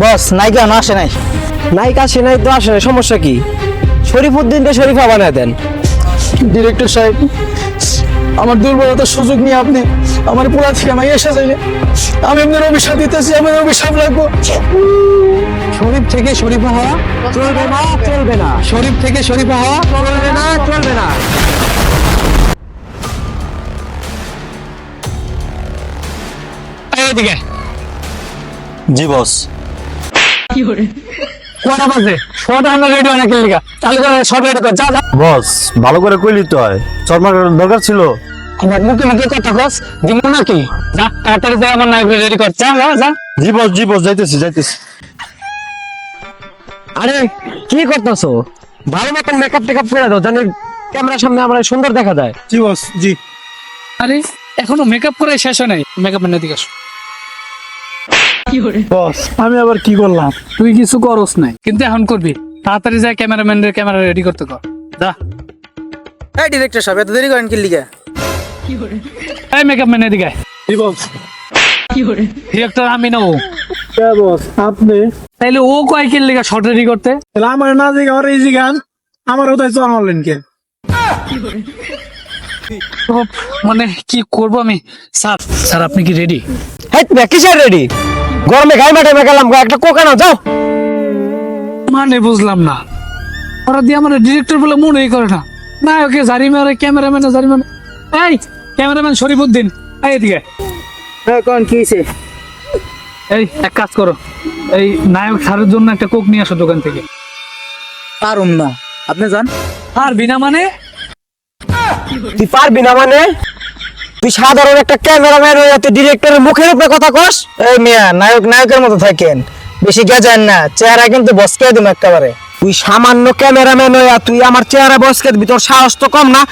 বস নায়িকা না আসে নাই? নায়িকা সে নাই তো আসে না, সমস্যা কি? শরীফ উদ্দিনকে শরীফা বানায় দেন। ডিরেক্টর সাহেব আমার দুর্বলতার সুযোগ নিয়ে আপনি আমার পুরা ঠিকানায় এসে চাইলে আমি আপনার অভিশাপ দিতেছি আমার অভিশাপ লাগবো। শরীফ থেকে শরীফা হওয়া চলবে না চলবে না। শরীফ থেকে শরীফা হওয়া চলবে না চলবে না। জি বস। কটা বাজে? ছটা আমরা রেডি অনেক লিগা তাহলে করে সব রেডি কর যা যা। বস ভালো করে কইলি তো হয়। চরমার দরকার ছিল? আমার মুখে মুখে কথা কস দিব নাকি? যা তাড়াতাড়ি যা আমার রেডি কর। যা যা যা। জি বস জি বস যাইতেছি যাইতেছি। আরে কি করতেছো? ভালো মতন মেকআপ টেকআপ করে দাও জানি ক্যামেরার সামনে আমরা সুন্দর দেখা যায়। জি বস জি। আরে এখনও মেকআপ করে শেষ হয় নাই। মেকআপ এনে দিকে আসো। বস আমি আবার কি করলাম? তুই কিছু করস নাই। কিন্তু এখন করবি? তাড়াতাড়ি যা ক্যামেরাম্যানের ক্যামেরা রেডি করতে কর। যা। এই ডিরেক্টর সাহেব এত দেরি করেন কি লিগা? এই মেকআপ ম্যান এদিকে জি বস ডিরেক্টর আমি না ও বস? আপনি? তাইলে ও কয় কিল লিগা শর্ট রেডি করতে? তাহলে আমার না জিগা আর এই জিগান আমার ওটাই চর মারলেন কে তো মানে কি করব আমি? স্যার স্যার আপনি কি রেডি বে কিসের রেডি গরমে গায়ে মাঠে মেকালাম একটা কোকা নাও যাও। মানে বুঝলাম না। ওরা দিয়ে আমার ডিরেক্টর বলে মনেই করে না। না ওকে জারি মারে ক্যামেরাম্যান জারি মানে এই ক্যামেরাম্যান শরীফুদ্দিন। এই এদিকে। হ্যাঁ কোন কি এই এক কাজ করো। এই নায়ক সারের জন্য একটা কোক নিয়ে আসো দোকান থেকে। পারুম না। আপনি যান। আর বিনা মানে? তুই পারবি না মানে? তুই সাধারণ একটা ক্যামেরাম্যান হয়ে তুই ডিরেক্টরের মুখের উপরে কথা কস। এই মিয়া নায়ক নায়কের মতো থাকেন। বেশি গেছেন না চেহারা কিন্তু বসকে দিম একেবারে। তুই সামান্য ক্যামেরাম্যান হয়ে তুই আমার চেহারা বসকে দিবি তোর সাহস তো কম না।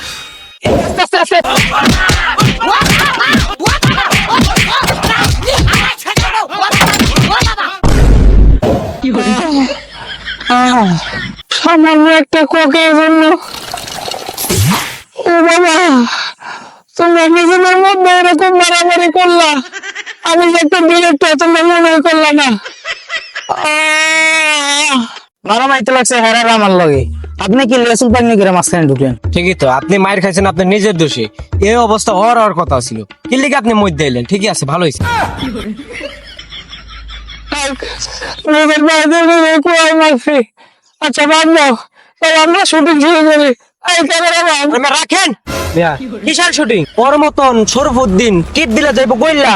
সামান্য একটা কোকের জন্য। ও বাবা তোমরা নিজেদের মধ্যে এরকম মারামারি করলা। আমি যে একটা ডিরেক্টর তোমরা মনে করলা না। লাগছে হেরার আমার লগে। আপনি কি লেসুল করে মাঝখানে ঢুকলেন ঠিকই তো আপনি মায়ের খাইছেন আপনার নিজের দোষে। এই অবস্থা হওয়ার হওয়ার কথা ছিল। কি লিগে আপনি মধ্যে এলেন ঠিকই আছে ভালো হয়েছে নিজের বাড়িতে কুয়ায় মারছি। আচ্ছা বাদ দাও তাহলে আমরা শুটিং শুরু করি। রাখেন। শুটিং। ওর মতন শরফুদ্দিন টিপ দিলে যাইব গইলা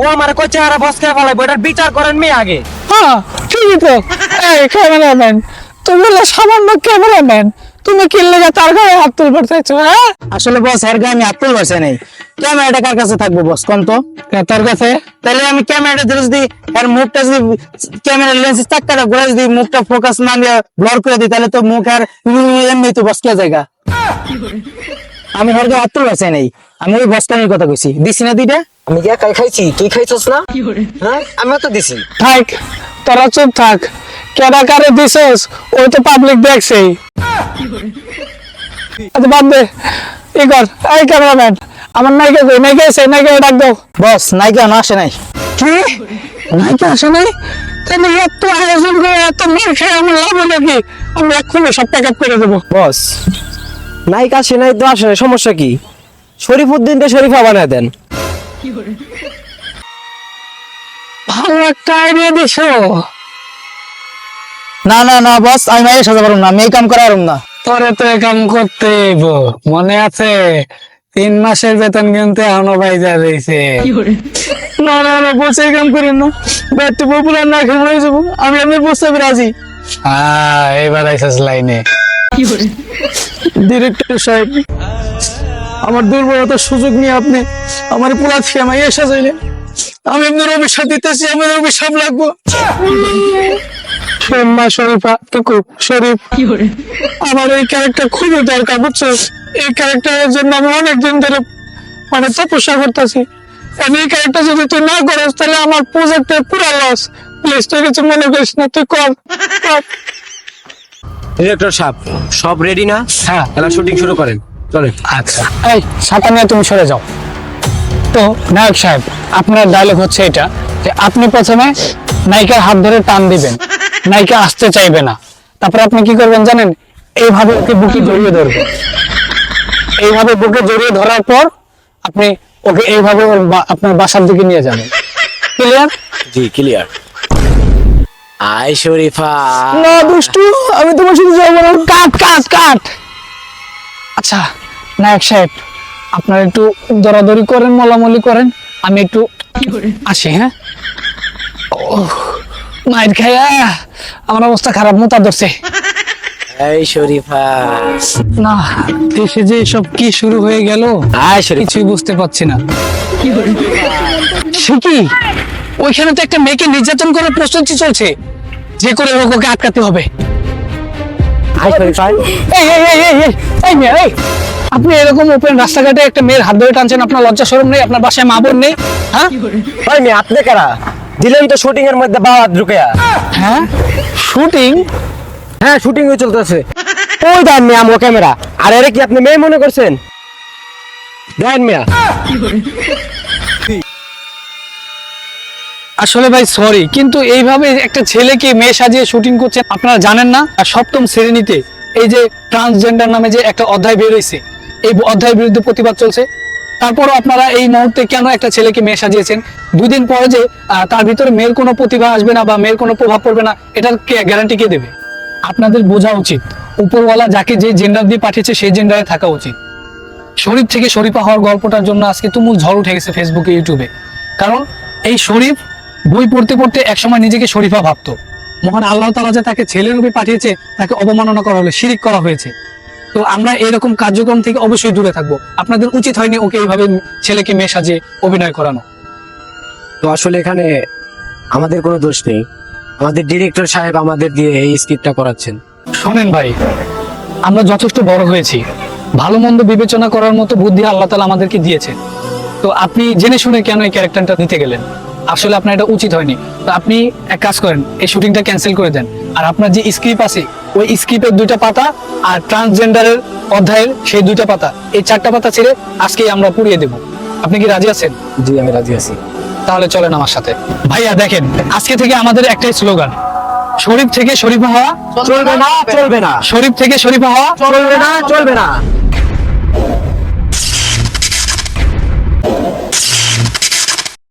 ও আমার কই চেহারা বসকে ফেলাইবো। এটার বিচার করেন মেয়ে আগে। হ্যাঁ ঠিকই তো। এই ক্যামেরাম্যান তুমি হলো সামান্য ক্যামেরাম্যান তুমি কিনলে যা তার গায়ে হাত তুলবার চাইছো হ্যাঁ? আসলে বস এর গায়ে আমি আত্মল বাসে নেই। ক্যামেরাটা কার কাছে থাকব বস কোন তো? তার কাছে? তাহলে আমি ক্যামেরাটা ধরে যদি এর মুখটা যদি ক্যামেরা লেন্সের চাক্কাটা ঘুরে যদি মুখটা ফোকাস না দিয়ে ব্লর করে দিই তাহলে তো মুখ আর এমনি তো বসকে জায়গা। আমি গায়ে নেই। আমি ওই বসকানির কথা কইছি। দিছি না দুইটা? আমি কি একাই খাইছি। তুই খাইছস না? হ্যাঁ আমিও তো দিছি। থাক তোরা চুপ থাক। কেডা কারে দিছস? ওই তো পাবলিক দেখছেই আচ্ছা বাদ দে। ই কর এই ক্যামেরাম্যান আমার নায়িকা কই? নায়িকা এসে নায়িকা ডাক দাও। বস নায়িকা না আসে নাই। কি? নায়িকা আসে নাই? তাহলে এত আয়োজন করে এত মার খেয়ে আমার লাভ হলো কি? আমি এক্ষুনি সব প্যাক করে দেবো। বস নায়িকা সে নাই তো আসে না, সমস্যা কি? শরীফুদ্দিনকে শরীফা বানায় দেন। ভালো একটা আইডিয়া দিছো। না না না বস আমি সাজা পারুম না আমি এই কাম করা পারুম না। তোরে তো এ কাম করতে। মনে আছে? তিন মাসের বেতন কিন্তু এখনও বাইজা রয়েছে না না না বসে কাম করেন না। ব্যাটটি পপুলার না খেয়ে মরে যাব। আমি আমি বসতে রাজি। হ্যাঁ এবার আইসাস লাইনে। ডিরেক্টর সাহেব আমার দুর্বলতার সুযোগ নিয়ে আপনি আমার পুরা ফেমাই এসে চাইলেন আমি আপনার অভিশাপ দিতেছি আমার অভিশাপ লাগবো। শরীফা শরীফ আমার এই ক্যারেক্টার খুবই দরকার বুঝছ? এই ক্যারেক্টারের জন্য আমি অনেকদিন ধরে মানে তপস্যা করতেছি। এই ক্যারেক্টার যদি তুই না করিস তাহলে আমার পুরো লস প্লিজ তুই কিছু মনে করিস না তুই কর। ডিরেক্টর সাহেব সব রেডি না? হ্যাঁ। তাহলে শুটিং শুরু করেন। চলেন। আচ্ছা। এই নিয়ে তুমি সরে যাও। তো নায়ক সাহেব আপনার ডায়লগ হচ্ছে এটা যে আপনি প্রথমে নায়িকার হাত ধরে টান দিবেন। নায়িকা আসতে চাইবে না। তারপরে আপনি কি করবেন জানেন? এইভাবে ওকে বুকি জড়িয়ে ধরবেন। এইভাবে বুকে জড়িয়ে ধরার পর আপনি ওকে এইভাবে আপনার বাসার দিকে নিয়ে যাবেন। ক্লিয়ার জি ক্লিয়ার আই শরীফা। না দুষ্টু আমি তোমার সাথে যাব না। কাট কাট কাট। আচ্ছা নায়ক সাহেব আপনারা একটু দরাদরি করেন মলামলি করেন। আমি একটু আসি হ্যাঁ? ওহ, মাইর খাইয়া আমার অবস্থা খারাপ মোতা ধরছে। এই শরীফা। না দেশে যে সব কি শুরু হয়ে গেল আয় শরীফ। কিছুই বুঝতে পারছি না। সে কি? ওইখানে তো একটা মেয়েকে নির্যাতন করার প্রস্তুতি চলছে। যে করে হোক ওকে আটকাতে হবে। আয় শরীফা। এই, এই, এই, এই, এই, এই মেয়ে, এই। আপনি এরকম ওপেন রাস্তাঘাটে একটা মেয়ের হাত ধরে টানছেন আপনার লজ্জা শরম নেই আপনার বাসায় মা বোন নেই হ্যাঁ? ভাই মেয়ে আপনি কারা? দিলেন তো শুটিং এর মধ্যে বাবা ঢুকেয়া হ্যাঁ? শুটিং হ্যাঁ শুটিং হয়ে চলতেছে। ওই দেন মিয়া আমো ক্যামেরা আর এর কি আপনি মেয়ে মনে করছেন? দেন মিয়া। আসলে ভাই সরি কিন্তু এইভাবে একটা ছেলেকে মেয়ে সাজিয়ে শুটিং করছেন আপনারা জানেন না? আর সপ্তম শ্রেণীতে এই যে ট্রান্সজেন্ডার নামে যে একটা অধ্যায় বের হয়েছে, এই অধ্যায়ের বিরুদ্ধে প্রতিবাদ চলছে। তারপরও আপনারা এই মুহূর্তে কেন একটা ছেলেকে মেয়ে সাজিয়েছেন? দুই দিন পরে যে তার ভিতরে মেয়ের কোনো প্রতিভা আসবে না বা মেয়ের কোনো প্রভাব পড়বে না, এটার গ্যারান্টি কে দেবে? আপনাদের বোঝা উচিত। উপরওয়ালা যাকে যে জেন্ডার দিয়ে পাঠিয়েছে, সেই জেন্ডারে থাকা উচিত। শরীফ থেকে শরীফা হওয়ার গল্পটার জন্য আজকে তুমুল ঝড় উঠে গেছে ফেসবুকে ইউটিউবে কারণ এই শরীফ বই পড়তে পড়তে একসময় নিজেকে শরীফা ভাবতো। মহান আল্লাহ তালা যে তাকে ছেলে রূপে পাঠিয়েছে, তাকে অবমাননা করা হলো, শিরিক করা হয়েছে। তো আমরা এরকম কার্যক্রম থেকে অবশ্যই দূরে থাকব। আপনাদের উচিত হয়নি ওকে এইভাবে ছেলেকে মেয়ে সাজিয়ে অভিনয় করানো। তো আসলে এখানে আমাদের কোনো দোষ নেই। আমাদের ডিরেক্টর সাহেব আমাদের দিয়ে এই স্ক্রিপ্টটা করাচ্ছেন। শোনেন ভাই আমরা যথেষ্ট বড় হয়েছি। ভালো মন্দ বিবেচনা করার মতো বুদ্ধি আল্লাহ তালা আমাদেরকে দিয়েছে তো আপনি জেনে শুনে কেন এই ক্যারেক্টারটা নিতে গেলেন? আসলে আপনার এটা উচিত হয়নি। তো আপনি এক কাজ করেন এই শুটিংটা ক্যান্সেল করে দেন। আর আপনার যে স্ক্রিপ্ট আছে ওই স্ক্রিপ্টের দুইটা পাতা আর ট্রান্সজেন্ডারের অধ্যায়ের সেই দুইটা পাতা এই চারটা পাতা ছেড়ে আজকেই আমরা পুড়িয়ে দেব। আপনি কি রাজি আছেন? জি আমি রাজি আছি। তাহলে চলেন আমার সাথে। ভাইয়া দেখেন আজকে থেকে আমাদের একটাই স্লোগান। শরীফ থেকে শরীফ হওয়া চলবে না চলবে না। শরীফ থেকে শরীফ হওয়া চলবে না চলবে না।